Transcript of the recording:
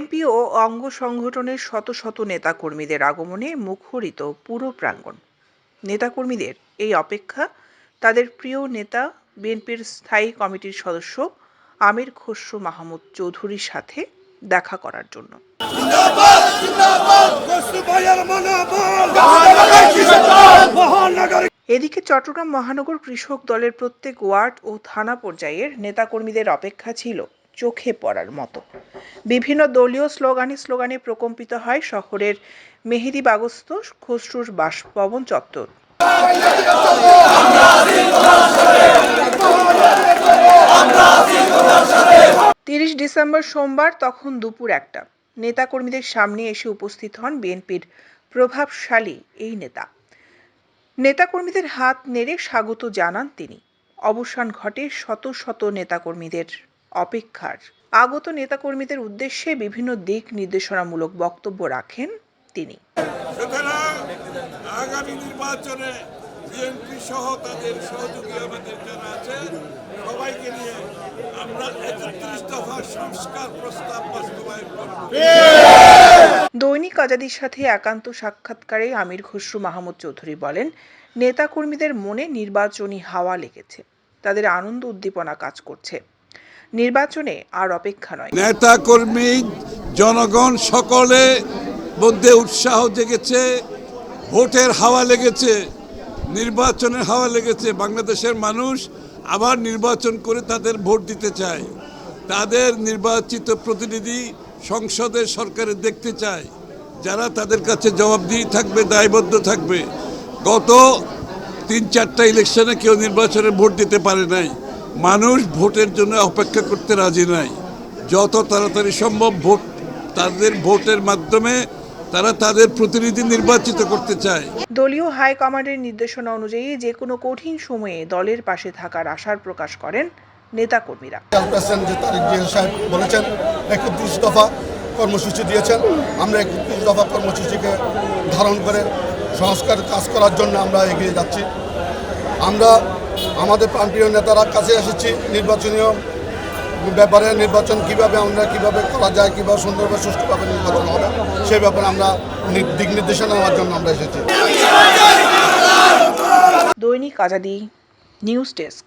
BNP ও অঙ্গ সংগঠনের শত শত নেতাকর্মীদের আগমনে মুখরিত পুরো প্রাঙ্গণ। নেতাকর্মীদের এই অপেক্ষা তাদের প্রিয় নেতা বিএনপির স্থায়ী কমিটির সদস্য আমির খসরু মাহমুদ চৌধুরীর সাথে দেখা করার জন্য। এদিকে চট্টগ্রাম মহানগর কৃষক দলের প্রত্যেক ওয়ার্ড ও থানা পর্যায়ের নেতাকর্মীদের অপেক্ষা ছিল। চোখে পড়ার মতো। বিভিন্ন দলীয় স্লোগানে স্লোগানে প্রকম্পিত হয় শহরের মেহেদি বাগস্ত, খসরুর বাসভবন চত্বর। তিরিশ ডিসেম্বর সোমবার তখন দুপুর একটা। নেতাকর্মীদের সামনে এসে উপস্থিত হন বিএনপির প্রভাবশালী এই নেতা। নেতাকর্মীদের হাত নেড়ে স্বাগত জানান তিনি। অবসান ঘটে শত শত নেতাকর্মীদের। অপেক্ষার। আগত নেতাকর্মীদের উদ্দেশ্যে বিভিন্ন দিক নির্দেশনামূলক বক্তব্য রাখেন তিনি। সুতরাং আগামী নির্বাচনে বিএনপি সহ তাদের সহযোগী আমাদের যারা আছে সবাইকে নিয়ে আমরা একত্রিশ দফা সংস্কার প্রস্তাব বাস্তবায়ন করব। দৈনিক আজাদির সাথে একান্ত সাক্ষাৎকারে আমির খসরু মাহমুদ চৌধুরী বলেন নেতাকর্মীদের মনে নির্বাচনী হাওয়া লেগেছে। তাদের আনন্দ উদ্দীপনা কাজ করছে। নির্বাচনে আর অপেক্ষা নয়। নেতা কর্মী জনগণ সকলে মধ্যে উৎসাহ জেগেছে, ভোটের হাওয়া লেগেছে, নির্বাচনের হাওয়া লেগেছে। বাংলাদেশের মানুষ আবার নির্বাচন করে তাদের ভোট দিতে চায়। তাদের নির্বাচিত প্রতিনিধি সংসদের সরকারে দেখতে চায়। যারা তাদের কাছে জবাবদিহি থাকবে, দায়বদ্ধ থাকবে। গত তিন চারটা ইলেকশনে কেউ নির্বাচনে ভোট দিতে পারে নাই। মানুষ ভোটের জন্য অপেক্ষা করতে রাজি নাই। যত তাড়াতাড়ি সম্ভব ভোট তাদের ভোটের মাধ্যমে তারা তাদের প্রতিনিধি নির্বাচিত করতে চায়। দলীয় হাইকমান্ডের নির্দেশনা অনুযায়ী যে কোনো কঠিন সময়ে দলের পাশে থাকার আশার প্রকাশ করেন নেতাকর্মীরা। সাহেব বলেছেন একত্রিশ দফা কর্মসূচি দিয়েছেন। আমরা একত্রিশ দফা কর্মসূচিকে ধারণ করে সংস্কার কাজ করার জন্য আমরা এগিয়ে যাচ্ছি। আমরা আমাদের প্রাণপ্রিয় নেতারা কাছে এসেছি নির্বাচনীয় ব্যাপারে, নির্বাচন কীভাবে আমরা, কীভাবে করা যায়, কীভাবে সুন্দরভাবে সুষ্ঠুভাবে নির্বাচন হবে, সে ব্যাপারে আমরা দিক নির্দেশনা নেওয়ার জন্য আমরা এসেছি। দৈনিক আজাদি নিউজ ডেস্ক।